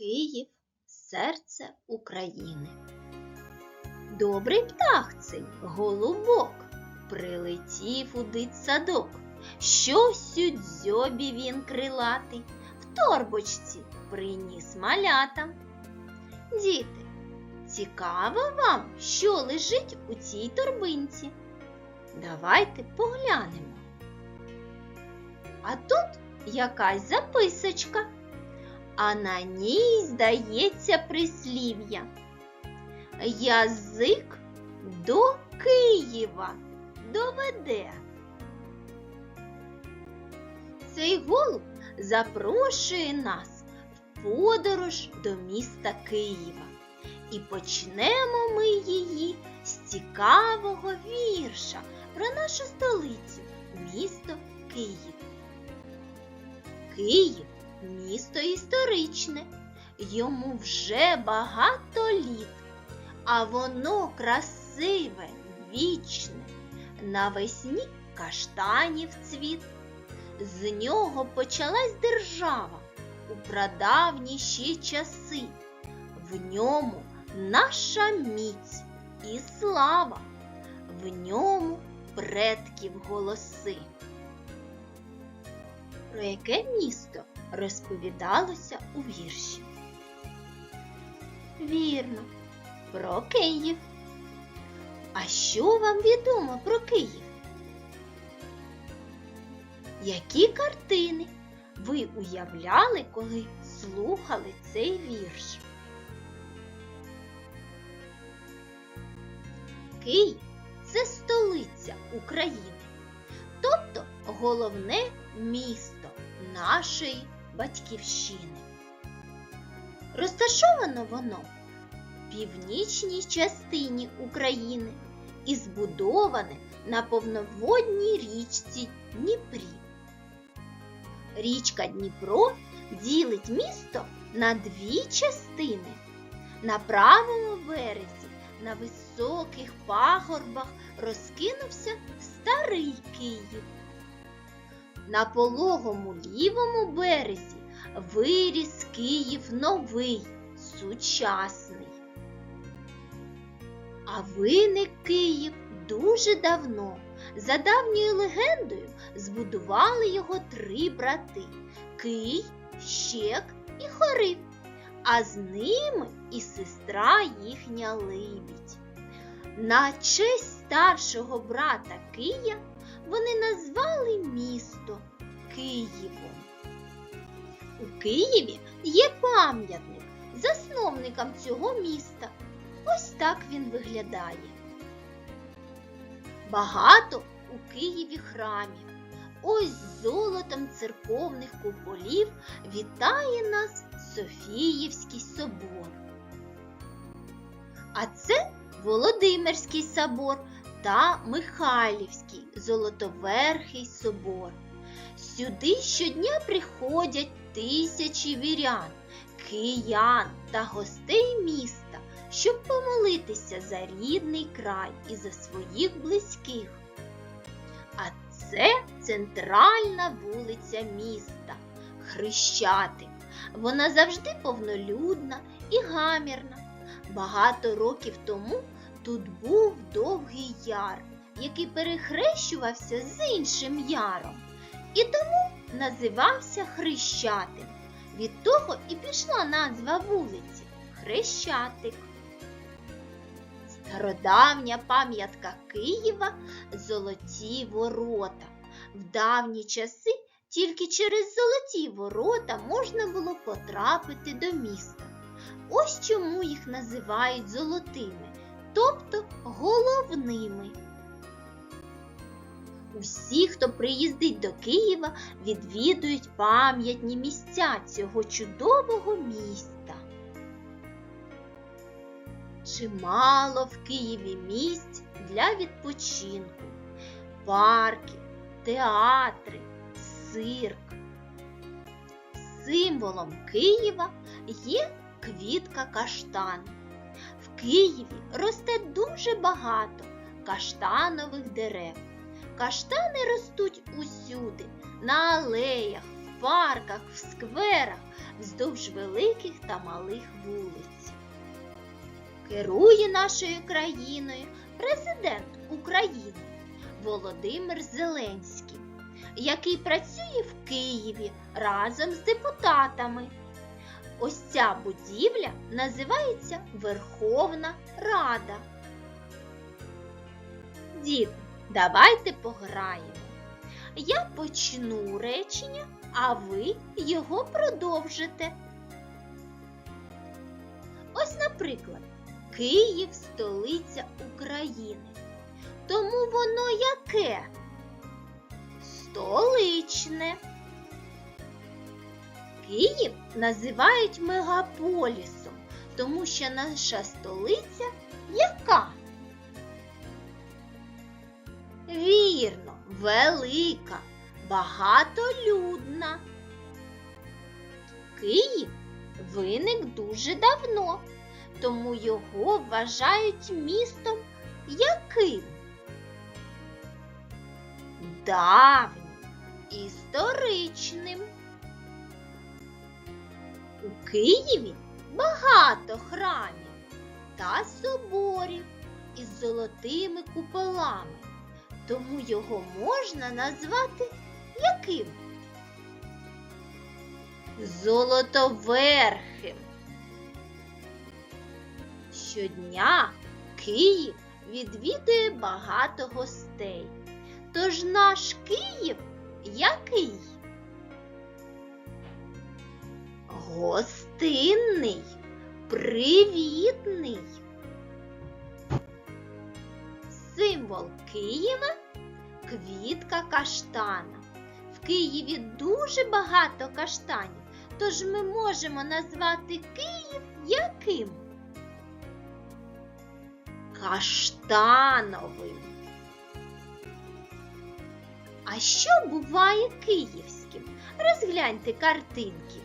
Київ серце України. Добрий птах цей голубок прилетів у дитсадок. Щось у дзьобі він крилатий, в торбочці приніс малятам. Діти, цікаво вам, що лежить у цій торбинці? Давайте поглянемо. А тут якась записочка, а на ній здається прислів'я. Язик до Києва доведе. Цей голуб запрошує нас в подорож до міста Києва. І почнемо ми її з цікавого вірша про нашу столицю, місто Київ. Київ місто історичне, йому вже багато літ, а воно красиве, вічне, навесні каштанів цвіт. З нього почалась держава у прадавні ще часи. В ньому наша міць і слава, в ньому предків голоси. Про яке місто розповідалося у вірші? Вірно, про Київ. А що вам відомо про Київ? Які картини ви уявляли, коли слухали цей вірш? Київ це столиця України, тобто головне місто нашої батьківщини. Розташовано воно в північній частині України і збудоване на повноводній річці Дніпрі. Річка Дніпро ділить місто на дві частини. На правому березі на високих пагорбах розкинувся старий Київ. На пологому лівому березі виріс Київ новий, сучасний. А виник Київ дуже давно. За давньою легендою збудували його три брати Кий, Щек і Хорив, а з ними і сестра їхня Либідь. На честь старшого брата Кия вони назвали місто Києвом. У Києві є пам'ятник засновникам цього міста. Ось так він виглядає. Багато у Києві храмів. Ось золотом церковних куполів вітає нас Софіївський собор. А це Володимирський собор та Михайлівський Золотоверхий собор. Сюди щодня приходять тисячі вірян, киян та гостей міста, щоб помолитися за рідний край і за своїх близьких. А це центральна вулиця міста Хрещатик. Вона завжди повнолюдна і гамірна. Багато років тому тут був довгий яр, який перехрещувався з іншим яром, і тому називався Хрещатик. Від того і пішла назва вулиці Хрещатик. Стародавня пам'ятка Києва золоті ворота. В давні часи тільки через золоті ворота можна було потрапити до міста. Ось чому їх називають золотими, тобто головними. Усі, хто приїздить до Києва, відвідують пам'ятні місця цього чудового міста. Чимало в Києві місць для відпочинку, парки, театри, цирк. Символом Києва є квітка каштан. Києві росте дуже багато каштанових дерев. Каштани ростуть усюди, на алеях, в парках, в скверах, вздовж великих та малих вулиць. Керує нашою країною президент України Володимир Зеленський, який працює в Києві разом з депутатами. Ось ця будівля називається Верховна Рада. Діти, давайте пограємо. Я почну речення, а ви його продовжите. Ось, наприклад, Київ столиця України. Тому воно яке? Столичне. Київ називають мегаполісом, тому що наша столиця яка? Вірно, велика, багатолюдна. Київ виник дуже давно, тому його вважають містом яким? Давнім, історичним. У Києві багато храмів та соборів із золотими куполами, тому його можна назвати яким? Золотоверхим. Щодня Київ відвідує багато гостей. Тож наш Київ який? Гостинний, привітний. Символ Києва квітка каштана. В Києві дуже багато каштанів, тож ми можемо назвати Київ яким? Каштановим. А що буває київським? Розгляньте картинки.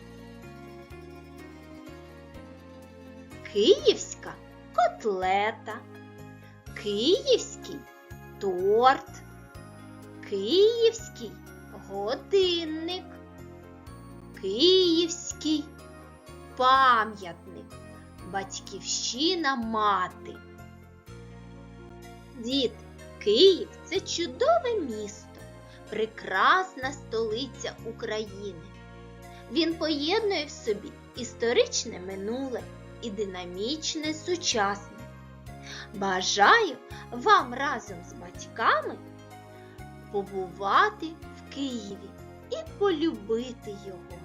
Київська котлета, київський торт, київський годинник, київський пам'ятник, батьківщина мати. Діти, Київ це чудове місто, прекрасна столиця України. Він поєднує в собі історичне минуле і динамічне сучасне. Бажаю вам разом з батьками побувати в Києві і полюбити його.